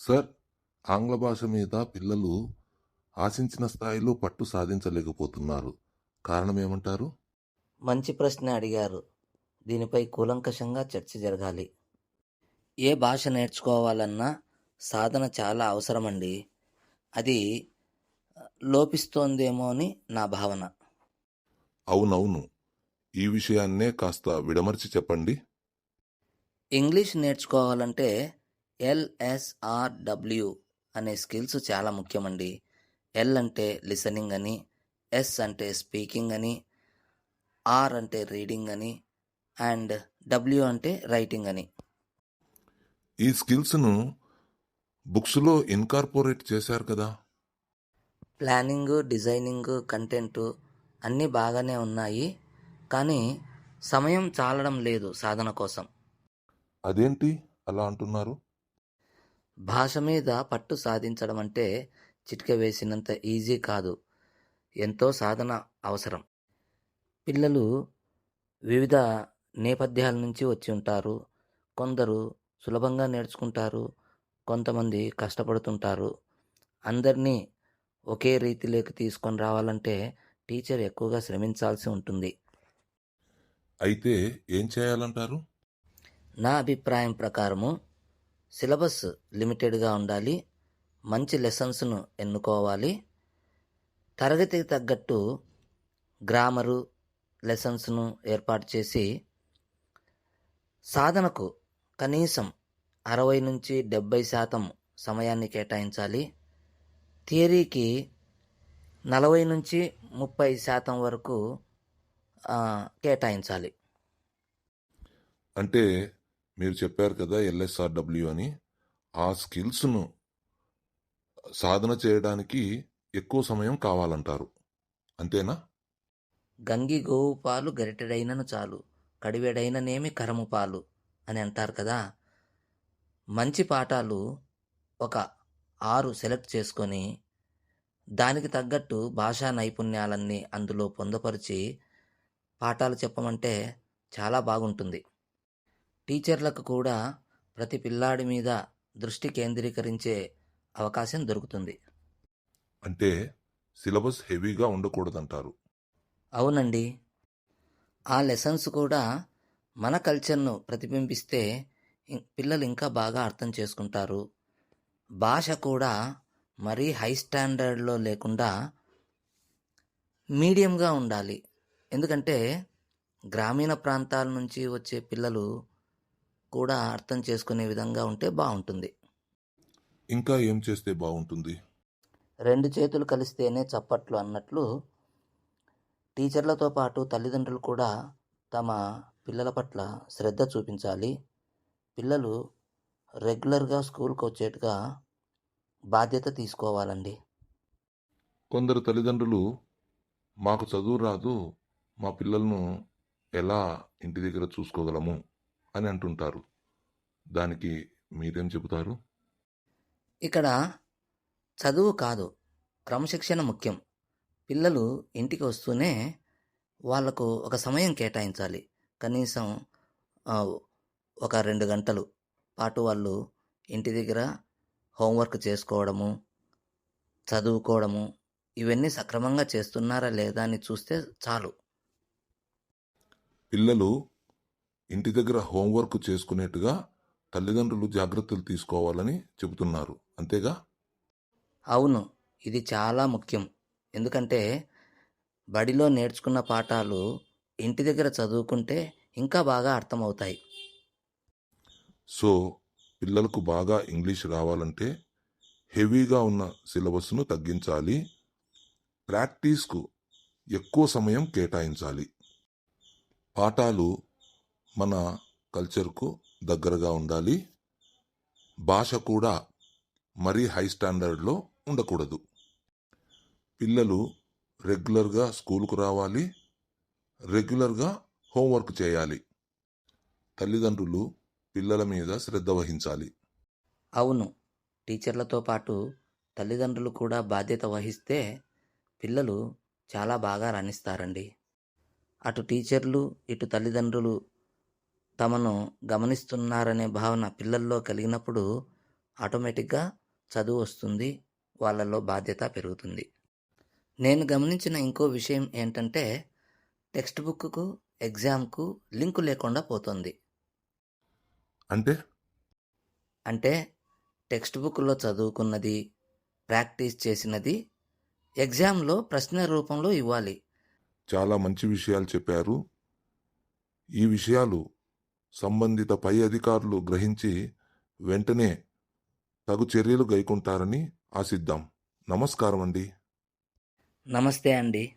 Sir ఆంగ్ల భాష మీద పిల్లలు ఆశించిన స్థాయిలో పట్టు సాధించలేకపోతున్నారు. కారణమేమంటారు? మంచి ప్రశ్న అడిగారు. దీనిపై కూలంకషంగా చర్చ జరగాలి. ఏ భాష నేర్చుకోవాలన్నా సాధన చాలా అవసరమండి. అది లోపిస్తోందేమో అని నా భావన. అవునవును. ఈ విషయాన్నే కాస్త విడమర్చి చెప్పండి. ఇంగ్లీష్ నేర్చుకోవాలంటే ఎల్ఎస్ఆర్డబ్ల్యూ అనే స్కిల్స్ చాలా ముఖ్యమండి. ఎల్ అంటే లిసనింగ్ అని ఎస్ అంటే స్పీకింగ్ అని ఆర్ అంటే రీడింగ్ అని అండ్ డబ్ల్యూ అంటే రైటింగ్ అని. ఈ స్కిల్స్ను బుక్స్లో ఇన్కార్పొరేట్ చేశారు కదా? ప్లానింగ్ డిజైనింగ్ కంటెంట్ అన్నీ బాగానే ఉన్నాయి. కానీ సమయం చాలడం లేదు సాధన కోసం. అదేంటి అలా అంటున్నారు? భాష మీద పట్టు సాధించడం అంటే చిటిక వేసినంత ఈజీ కాదు. ఎంతో సాధన అవసరం. పిల్లలు వివిధ నేపథ్యాల నుంచి వచ్చి ఉంటారు. కొందరు సులభంగా నేర్చుకుంటారు. కొంతమంది కష్టపడుతుంటారు. అందరినీ ఒకే రీతిలోకి తీసుకొని రావాలంటే టీచర్ ఎక్కువగా శ్రమించాల్సి ఉంటుంది. అయితే ఏం చేయాలంటారు? నా అభిప్రాయం ప్రకారము సిలబస్ లిమిటెడ్గా ఉండాలి. మంచి లెసన్స్ను ఎన్నుకోవాలి. తరగతికి తగ్గట్టు గ్రామరు లెసన్స్ను ఏర్పాటు చేసి సాధనకు కనీసం అరవై నుంచి డెబ్బై శాతం సమయాన్ని కేటాయించాలి. థియరీకి నలభై నుంచి ముప్పై శాతం వరకు కేటాయించాలి. అంటే మీరు చెప్పారు కదా ఎల్ఎస్ఆర్డబ్ల్యూ అని. ఆ స్కిల్స్ను సాధన చేయడానికి ఎక్కువ సమయం కావాలంటారు. అంతేనా? గంగి గోవు పాలు గరిటెడైనను చాలు కడివెడైననేమి కరము పాలు అని అంటారు కదా. మంచి పాఠాలు ఒక ఆరు సెలెక్ట్ చేసుకొని దానికి తగ్గట్టు భాషా నైపుణ్యాలన్నీ అందులో పొందపరిచి పాఠాలు చెప్పమంటే చాలా బాగుంటుంది. టీచర్లకు కూడా ప్రతి పిల్లాడి మీద దృష్టి కేంద్రీకరించే అవకాశం దొరుకుతుంది. అంటే సిలబస్ హెవీగా ఉండకూడదంటారు. అవునండి. ఆ లెసన్స్ కూడా మన కల్చర్ను ప్రతిబింబిస్తే పిల్లలు ఇంకా బాగా అర్థం చేసుకుంటారు. భాష కూడా మరీ హై స్టాండర్డ్లో లేకుండా మీడియంగా ఉండాలి. ఎందుకంటే గ్రామీణ ప్రాంతాల నుంచి వచ్చే పిల్లలు కూడా అర్థం చేసుకునే విధంగా ఉంటే బాగుంటుంది. ఇంకా ఏం చేస్తే బాగుంటుంది? రెండు చేతులు కలిస్తేనే చప్పట్లు అన్నట్లు టీచర్లతో పాటు తల్లిదండ్రులు కూడా తమ పిల్లల పట్ల శ్రద్ధ చూపించాలి. పిల్లలు రెగ్యులర్గా స్కూల్కి వచ్చేట్టుగా బాధ్యత తీసుకోవాలండి. కొందరు తల్లిదండ్రులు మాకు చదువు రాదు మా పిల్లలను ఎలా ఇంటి దగ్గర చూసుకోగలము? అని అంటుంటారు దానికి మీరేం చెబుతారు? ఇక్కడ చదువు కాదు క్రమశిక్షణ ముఖ్యం. పిల్లలు ఇంటికి వస్తూనే వాళ్ళకు ఒక సమయం కేటాయించాలి. కనీసం ఒక రెండు గంటలు పాటు వాళ్ళు ఇంటి దగ్గర హోంవర్క్ చేసుకోవడము చదువుకోవడము ఇవన్నీ సక్రమంగా చేస్తున్నారా లేదా అని చూస్తే చాలు. పిల్లలు ఇంటి దగ్గర హోంవర్క్ చేసుకునేట్టుగా తల్లిదండ్రులు జాగ్రత్తలు తీసుకోవాలని చెబుతున్నారు. అంతేగా? అవును ఇది చాలా ముఖ్యం. ఎందుకంటే బడిలో నేర్చుకున్న పాఠాలు ఇంటి దగ్గర చదువుకుంటే ఇంకా బాగా అర్థమవుతాయి. సో పిల్లలకు బాగా ఇంగ్లీష్ రావాలంటే హెవీగా ఉన్న సిలబస్ను తగ్గించాలి. ప్రాక్టీస్కు ఎక్కువ సమయం కేటాయించాలి. పాఠాలు మన కల్చర్కు దగ్గరగా ఉండాలి. భాష కూడా మరీ హై స్టాండర్డ్లో ఉండకూడదు. పిల్లలు రెగ్యులర్గా స్కూల్కు రావాలి. రెగ్యులర్గా హోంవర్క్ చేయాలి. తల్లిదండ్రులు పిల్లల మీద శ్రద్ధ వహించాలి. అవును. టీచర్లతో పాటు తల్లిదండ్రులు కూడా బాధ్యత వహిస్తే పిల్లలు చాలా బాగా రాణిస్తారండి. అటు టీచర్లు ఇటు తల్లిదండ్రులు తమను గమనిస్తున్నారనే భావన పిల్లల్లో కలిగినప్పుడు ఆటోమేటిక్గా చదువు వస్తుంది వాళ్ళలో బాధ్యత పెరుగుతుంది. నేను గమనించిన ఇంకో విషయం ఏంటంటే టెక్స్ట్ బుక్కు ఎగ్జామ్కు లింకు లేకుండా పోతుంది. అంటే? అంటే టెక్స్ట్ బుక్లో చదువుకున్నది ప్రాక్టీస్ చేసినది ఎగ్జామ్లో ప్రశ్న రూపంలో ఇవ్వాలి. చాలా మంచి విషయాలు చెప్పారు. ఈ విషయాలు సంబంధిత పై అధికారులు గ్రహించి వెంటనే తగు చర్యలు గైకుంటారని ఆశిద్దాం. నమస్కారం అండి నమస్తే అండి.